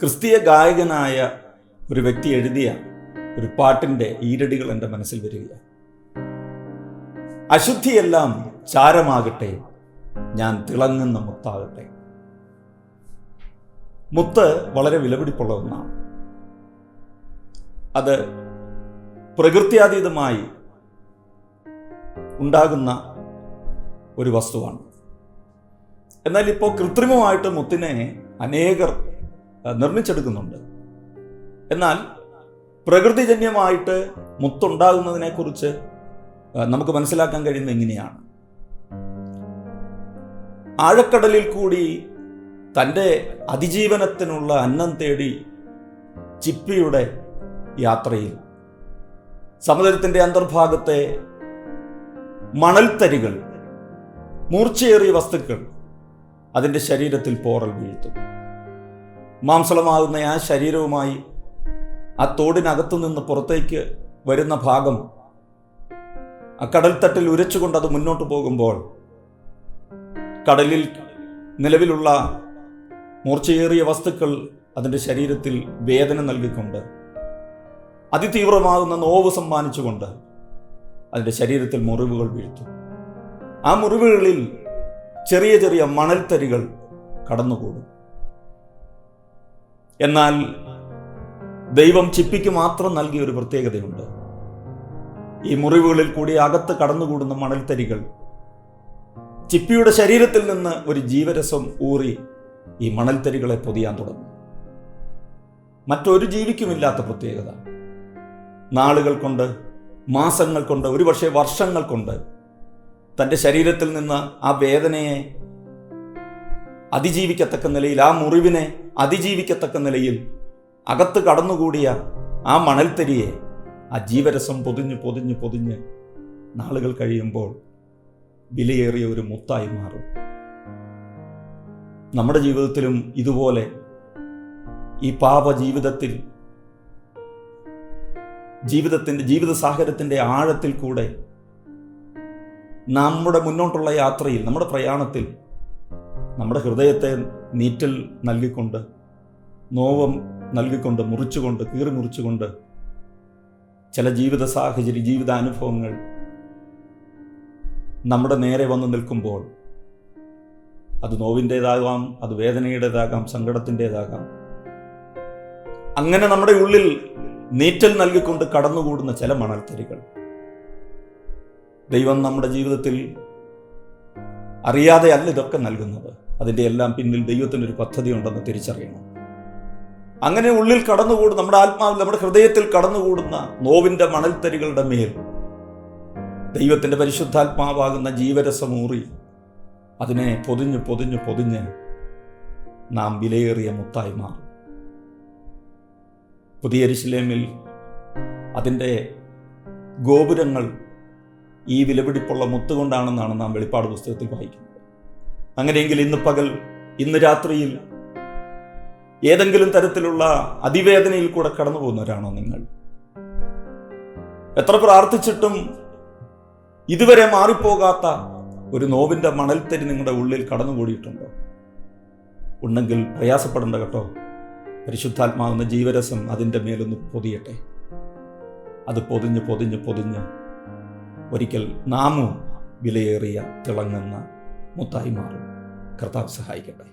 ക്രിസ്തീയ ഗായകനായ ഒരു വ്യക്തി എഴുതിയ ഒരു പാട്ടിന്റെ ഈരടികൾ എന്റെ മനസ്സിൽ വരികയാണ്. അശുദ്ധിയെല്ലാം ചാരമാകട്ടെ ഞാൻ തിളങ്ങുന്ന മുത്താകട്ടെ. മുത്ത് വളരെ വിലപിടിപ്പുള്ള ഒന്നാണ്. അത് പ്രകൃത്യാതീതമായി ഉണ്ടാകുന്ന ഒരു വസ്തുവാണ്. എന്നാൽ ഇപ്പോൾ കൃത്രിമമായിട്ട് മുത്തിനെ അനേകർ നിർമ്മിച്ചെടുക്കുന്നുണ്ട്. എന്നാൽ പ്രകൃതിജന്യമായിട്ട് മുത്തുണ്ടാകുന്നതിനെക്കുറിച്ച് നമുക്ക് മനസ്സിലാക്കാൻ കഴിയുന്നത് ഇങ്ങനെയാണ്. ആഴക്കടലിൽ കൂടി തന്റെ അതിജീവനത്തിനുള്ള അന്നം തേടി ചിപ്പിയുടെ യാത്രയിൽ സമുദ്രത്തിന്റെ അന്തർഭാഗത്തെ മണൽത്തരികൾ മൂർച്ചയേറിയ വസ്തുക്കൾ അതിന്റെ ശരീരത്തിൽ പോറൽ വീഴ്ത്തും. മാംസളമാകുന്ന ആ ശരീരവുമായി ആ തോടിനകത്തു നിന്ന് പുറത്തേക്ക് വരുന്ന ഭാഗം ആ കടൽത്തട്ടിൽ ഉരച്ചുകൊണ്ട് അത് മുന്നോട്ട് പോകുമ്പോൾ കടലിൽ നിലവിലുള്ള മൂർച്ചയേറിയ വസ്തുക്കൾ അതിന്റെ ശരീരത്തിൽ വേദന നൽകിക്കൊണ്ട് അതിതീവ്രമാകുന്ന നോവ് സമ്മാനിച്ചുകൊണ്ട് അതിന്റെ ശരീരത്തിൽ മുറിവുകൾ വീഴ്ത്തു. ആ മുറിവുകളിൽ ചെറിയ ചെറിയ മണൽത്തരികൾ കടന്നുകൂടും. എന്നാൽ ദൈവം ചിപ്പിക്ക് മാത്രം നൽകിയ ഒരു പ്രത്യേകതയുണ്ട്. ഈ മുറിവുകളിൽ കൂടി അകത്ത് കടന്നുകൂടുന്ന മണൽത്തരികൾ ചിപ്പിയുടെ ശരീരത്തിൽ നിന്ന് ഒരു ജീവരസം ഊറി ഈ മണൽത്തരികളെ പൊതിയാൻ തുടങ്ങും. മറ്റൊരു ജീവിക്കുമില്ലാത്ത പ്രത്യേകത. നാളുകൾ കൊണ്ട് മാസങ്ങൾ കൊണ്ട് ഒരുപക്ഷെ വർഷങ്ങൾ കൊണ്ട് തന്റെ ശരീരത്തിൽ നിന്ന് ആ വേദനയെ അതിജീവിക്കത്തക്ക നിലയിൽ ആ മുറിവിനെ അതിജീവിക്കത്തക്ക നിലയിൽ അകത്ത് കടന്നുകൂടിയ ആ മണൽത്തരിയെ ആ ജീവരസം പൊതിഞ്ഞ് പൊതിഞ്ഞ് പൊതിഞ്ഞ് നാളുകൾ കഴിയുമ്പോൾ വിലയേറിയ ഒരു മുത്തായി മാറും. നമ്മുടെ ജീവിതത്തിലും ഇതുപോലെ ഈ പാപ ജീവിതത്തിൽ ജീവിതത്തിന്റെ ജീവിത സാഹചര്യത്തിന്റെ ആഴത്തിൽ കൂടെ നമ്മുടെ മുന്നോട്ടുള്ള യാത്രയിൽ നമ്മുടെ പ്രയാണത്തിൽ നമ്മുടെ ഹൃദയത്തെ നീറ്റൽ നൽകിക്കൊണ്ട് നോവം നൽകിക്കൊണ്ട് മുറിച്ചുകൊണ്ട് കീറി മുറിച്ചുകൊണ്ട് ചില ജീവിത സാഹചര്യ ജീവിതാനുഭവങ്ങൾ നമ്മുടെ നേരെ വന്നു നിൽക്കുമ്പോൾ അത് നോവിന്റേതാകാം അത് വേദനയുടേതാകാം സങ്കടത്തിന്റെതാകാം. അങ്ങനെ നമ്മുടെ ഉള്ളിൽ നീറ്റൽ നൽകിക്കൊണ്ട് കടന്നുകൂടുന്ന ചില മണൽത്തരികൾ. ദൈവം നമ്മുടെ ജീവിതത്തിൽ അറിയാതെ അല്ല ഇതൊക്കെ നൽകുന്നത്. അതിന്റെ എല്ലാം പിന്നിൽ ദൈവത്തിനൊരു പദ്ധതി ഉണ്ടെന്ന് തിരിച്ചറിയണം. അങ്ങനെ ഉള്ളിൽ കടന്നുകൂടുന്ന നമ്മുടെ ആത്മാവിൽ നമ്മുടെ ഹൃദയത്തിൽ കടന്നുകൂടുന്ന നോവിന്റെ മണൽത്തരികളുടെ മേൽ ദൈവത്തിന്റെ പരിശുദ്ധാത്മാവാകുന്ന ജീവരസമൂറി അതിനെ പൊതിഞ്ഞ് പൊതിഞ്ഞ് പൊതിഞ്ഞ് നാം വിലയേറിയ മുത്തായി മാറും. പുതിയ എരിശിലേമിൽ അതിന്റെ ഗോപുരങ്ങൾ ഈ വിലപിടിപ്പുള്ള മുത്തുകൊണ്ടാണെന്നാണ് നാം വെളിപ്പാട് പുസ്തകത്തിൽ വായിക്കുന്നത്. അങ്ങനെയെങ്കിൽ ഇന്ന് പകൽ ഇന്ന് രാത്രിയിൽ ഏതെങ്കിലും തരത്തിലുള്ള അതിവേദനയിൽ കൂടെ കടന്നു പോകുന്നവരാണോ നിങ്ങൾ? എത്ര പ്രാർത്ഥിച്ചിട്ടും ഇതുവരെ മാറിപ്പോകാത്ത ഒരു നോവിന്റെ മണൽത്തരി നിങ്ങളുടെ ഉള്ളിൽ കടന്നുകൂടിയിട്ടുണ്ടോ? ഉണ്ടെങ്കിൽ പ്രയാസപ്പെടേണ്ട കേട്ടോ. പരിശുദ്ധാത്മാവെന്ന ജീവരസം അതിന്റെ മേലൊന്ന് പൊതിയട്ടെ. അത് പൊതിഞ്ഞ് പൊതിഞ്ഞ് പൊതിഞ്ഞ് ഒരിക്കൽ നാമും വിലയേറിയ തിളങ്ങുന്ന മുത്തായി മാറും കർത്താവ് സഹായിക്കട്ടെ.